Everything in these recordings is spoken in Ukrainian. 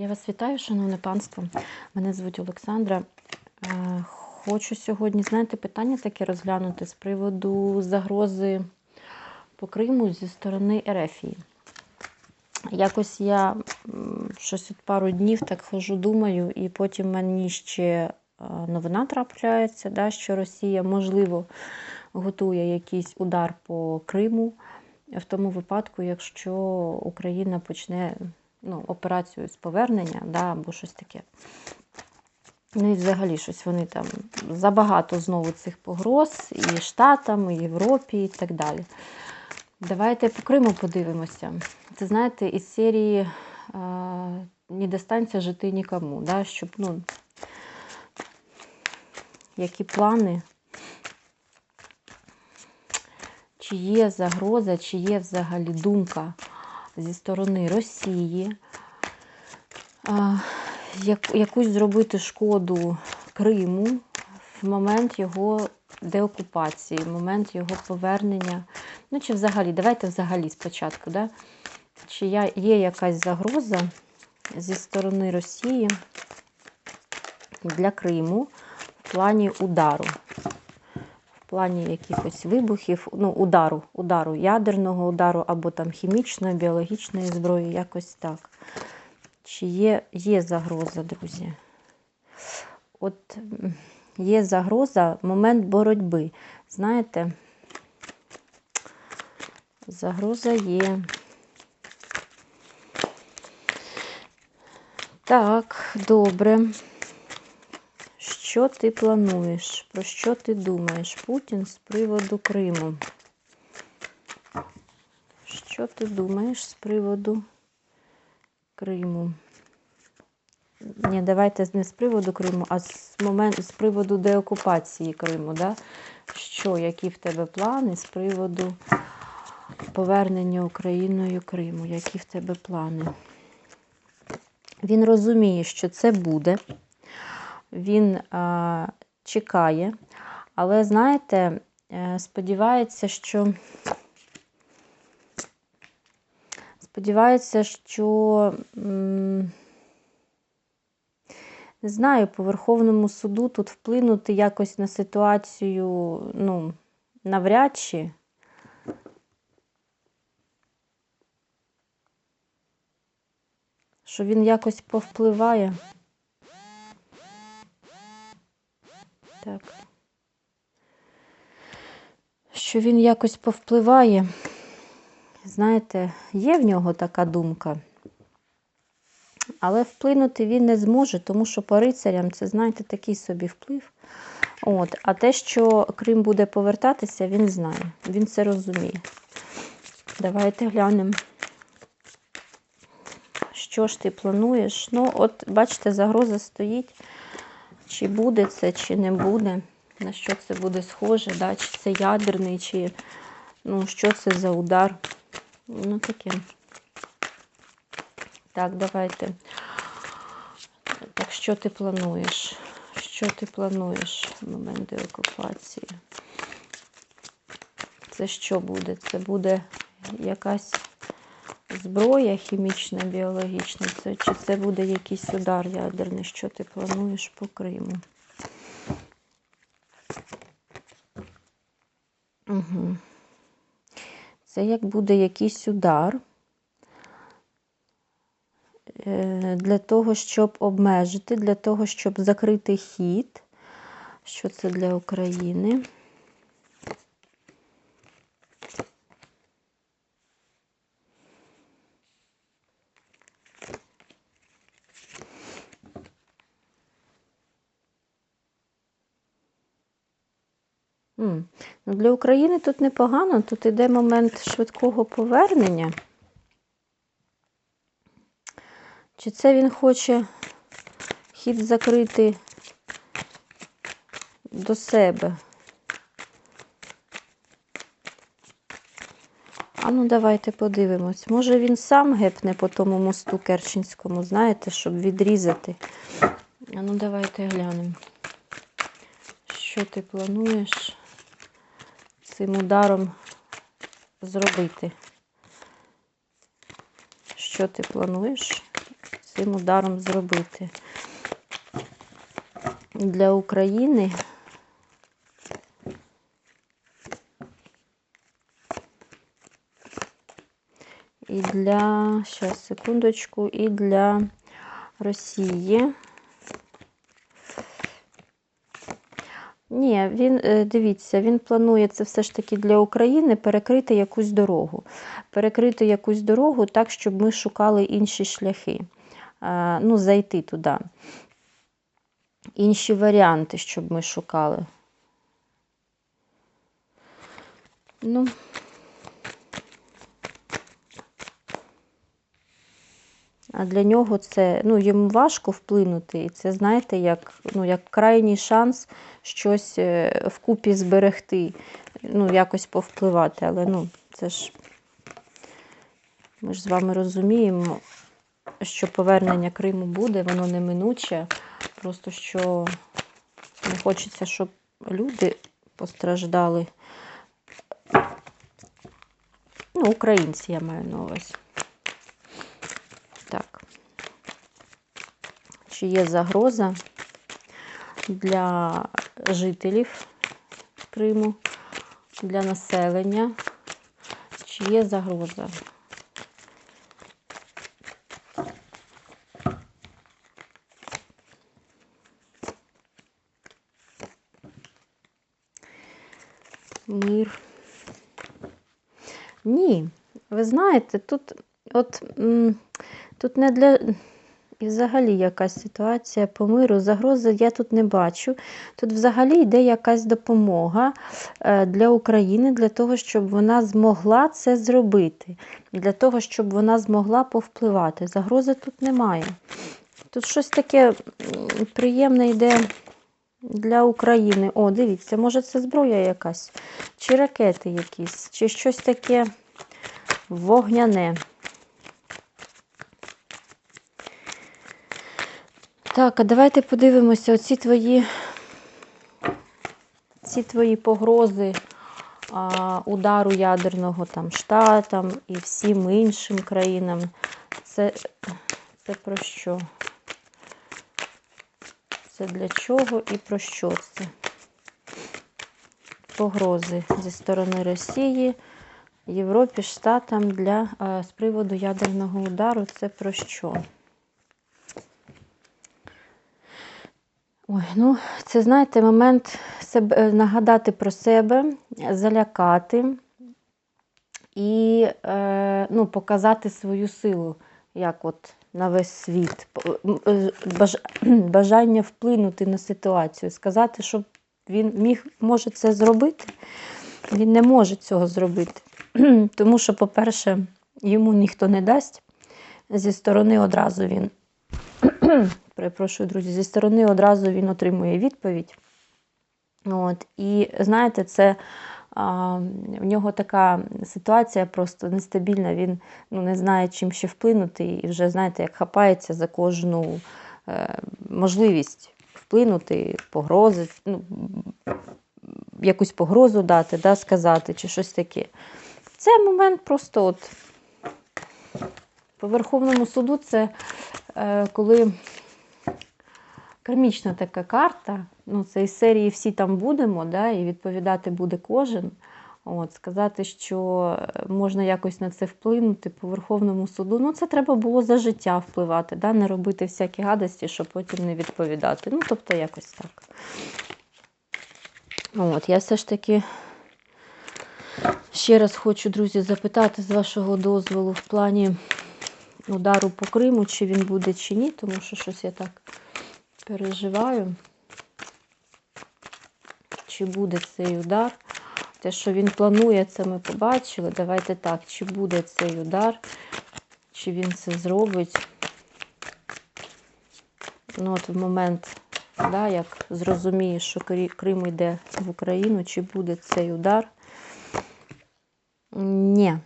Я вас вітаю, шановне панство. Мене звуть Олександра. Е, Хочу сьогодні, знаєте, питання таке розглянути з приводу загрози по Криму зі сторони Ерефії. Якось я щось от пару днів так хожу, думаю, і потім мені ще е, новина трапляється, да, що Росія, можливо, готує якийсь удар по Криму в тому випадку, якщо Україна почне ну, операцію з повернення, да, або щось таке. Ну і взагалі щось вони там забагато знову цих погроз і Штатам, і Європі, і так далі. Давайте по Криму подивимося. Це знаєте, із серії е, не достанься жити нікому, да, щоб, ну, які плани, чи є загроза, чи є взагалі думка зі сторони Росії, якусь зробити шкоду Криму в момент його деокупації, в момент його повернення. Ну, чи взагалі, давайте взагалі спочатку, да? чи є якась загроза зі сторони Росії для Криму в плані удару плані якихось вибухів, ну, удару, удару, ядерного удару або там хімічної, біологічної зброї, якось так. Чи є, є загроза, друзі? От є загроза, момент боротьби. Знаєте, загроза є. Так, добре. Що ти плануєш? Про що ти думаєш, Путін з приводу Криму? Що ти думаєш з приводу Криму? Ні, давайте не з приводу Криму, а з момент, з приводу деокупації Криму. Да? Що, які в тебе плани з приводу повернення Україною Криму? Які в тебе плани? Він розуміє, що це буде він а, чекає, але, знаєте, е, сподівається, що сподівається, що не знаю, по Верховному суду тут вплинути якось на ситуацію, ну, навряд чи. Що він якось повпливає. Так. Що він якось повпливає. Знаєте, є в нього така думка. Але вплинути він не зможе, тому що по рицарям це, знаєте, такий собі вплив. От. А те, що Крим буде повертатися, він знає. Він це розуміє. Давайте глянемо. Що ж ти плануєш? Ну, от, бачите, загроза стоїть. Чи буде це, чи не буде, на що це буде схоже, да? чи це ядерний, чи ну, що це за удар. Ну, таке. Так, давайте. Так, що ти плануєш? Що ти плануєш в момент деокупації? Це що буде? Це буде якась зброя хімічна, біологічна, це, чи це буде якийсь удар ядерний, що ти плануєш по Криму? Угу. Це як буде якийсь удар е, для того, щоб обмежити, для того, щоб закрити хід. Що це для України? Для України тут непогано, тут іде момент швидкого повернення. Чи це він хоче хід закрити до себе? А ну давайте подивимось. Може він сам гепне по тому мосту Керченському, знаєте, щоб відрізати. А ну давайте глянемо. Що ти плануєш цим ударом зробити? Що ти плануєш цим ударом зробити? Для України і для, зараз, секундочку, і для Росії. Ні, він, е, дивіться, він планує це все ж таки для України перекрити якусь дорогу. Перекрити якусь дорогу так, щоб ми шукали інші шляхи. Е, Ну, зайти туди. Інші варіанти, щоб ми шукали. Ну, А для нього це, ну, йому важко вплинути. І це, знаєте, як, ну, як крайній шанс щось е, вкупі зберегти, ну, якось повпливати. Але ну, це ж ми ж з вами розуміємо, що повернення Криму буде, воно неминуче. Просто що не хочеться, щоб люди постраждали. Ну, українці я маю на увазі. Чи є загроза для жителів Криму, для населення? Чи є загроза? Мир. Ні, ви знаєте, тут от тут не для. І взагалі якась ситуація по миру, загрози я тут не бачу. Тут взагалі йде якась допомога е, для України, для того, щоб вона змогла це зробити, для того, щоб вона змогла повпливати. Загрози тут немає. Тут щось таке приємне йде для України. О, дивіться, може це зброя якась, чи ракети якісь, чи щось таке вогняне. Так, а давайте подивимося оці твої, ці твої погрози а, удару ядерного там штатам і всім іншим країнам. Це, це про що? Це для чого і про що це? Погрози зі сторони Росії, Європі, Штатам для, а, з приводу ядерного удару. Це про що? Ой, ну, це, знаєте, момент себе, нагадати про себе, залякати і е, ну, показати свою силу, як от на весь світ. Баж, бажання вплинути на ситуацію, сказати, щоб він міг, може це зробити. Він не може цього зробити. Тому що, по-перше, йому ніхто не дасть. Зі сторони одразу він перепрошую, друзі, зі сторони одразу він отримує відповідь. От, І знаєте, це а, в нього така ситуація просто нестабільна, він ну, не знає, чим ще вплинути, і вже, знаєте, як хапається за кожну е, можливість вплинути, погрози, ну, якусь погрозу дати, да, сказати, чи щось таке. Це момент просто от по Верховному суду це е, коли кармічна така карта. Ну, це із серії всі там будемо, да, і відповідати буде кожен. От, Сказати, що можна якось на це вплинути по Верховному суду. Ну, це треба було за життя впливати, да, не робити всякі гадості, щоб потім не відповідати. Ну, тобто, якось так. От, Я все ж таки ще раз хочу, друзі, запитати з вашого дозволу в плані удару по Криму, чи він буде, чи ні, тому що щось я так переживаю, чи буде цей удар. Те, що він планує, це ми побачили. Давайте так, чи буде цей удар, чи він це зробить. Ну, от в момент, да, як зрозуміє, що Крим йде в Україну, чи буде цей удар. Ні.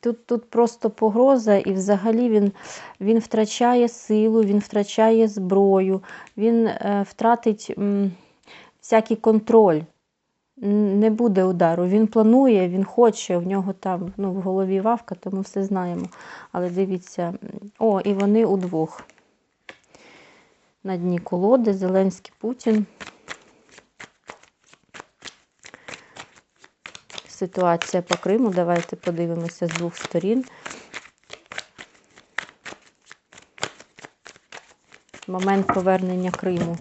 Тут тут просто погроза, і взагалі він він втрачає силу, він втрачає зброю, він е, втратить м, всякий контроль не буде удару. Він планує, він хоче, в нього там ну, в голові вавка, то ми все знаємо. Але дивіться, о, і вони удвох. На дні колоди, Зеленський Путін. Ситуація по Криму. Давайте подивимося з двох сторін. Момент повернення Криму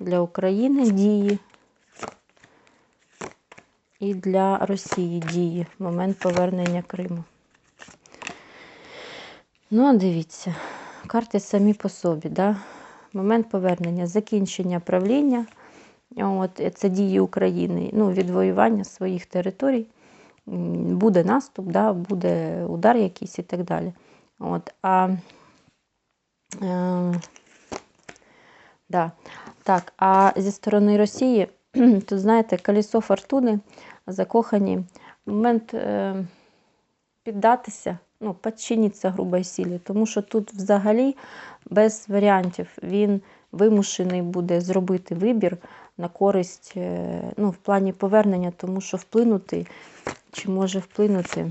для України дії. І для Росії дії. Момент повернення Криму. Ну, а дивіться, карти самі по собі. Да? Момент повернення, закінчення правління. От, це дії України, ну, відвоювання своїх територій. Буде наступ, да, буде удар якийсь і так далі. От, а, е, да. Так, а зі сторони Росії, то знаєте, колесо фортуни закохані. Момент е, піддатися, ну, підчинитися грубої силі, тому що тут взагалі без варіантів він вимушений буде зробити вибір на користь, е, ну, в плані повернення, тому що вплинути, чи може вплинути.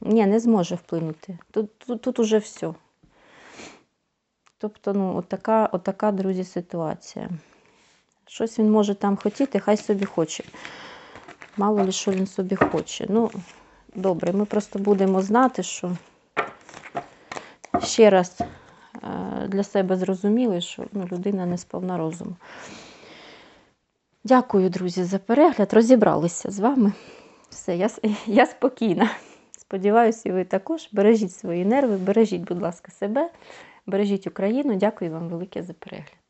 Ні, не зможе вплинути. Тут, тут, тут уже все. Тобто, ну, отака, отака, друзі, ситуація. Щось він може там хотіти, хай собі хоче. Мало ли, що він собі хоче. Ну, добре, ми просто будемо знати, що ще раз для себе зрозуміли, що ну, людина не сповна розуму. Дякую, друзі, за перегляд. Розібралися з вами. Все, я, я спокійна. Сподіваюся, ви також. Бережіть свої нерви, бережіть, будь ласка, себе, бережіть Україну. Дякую вам велике за перегляд.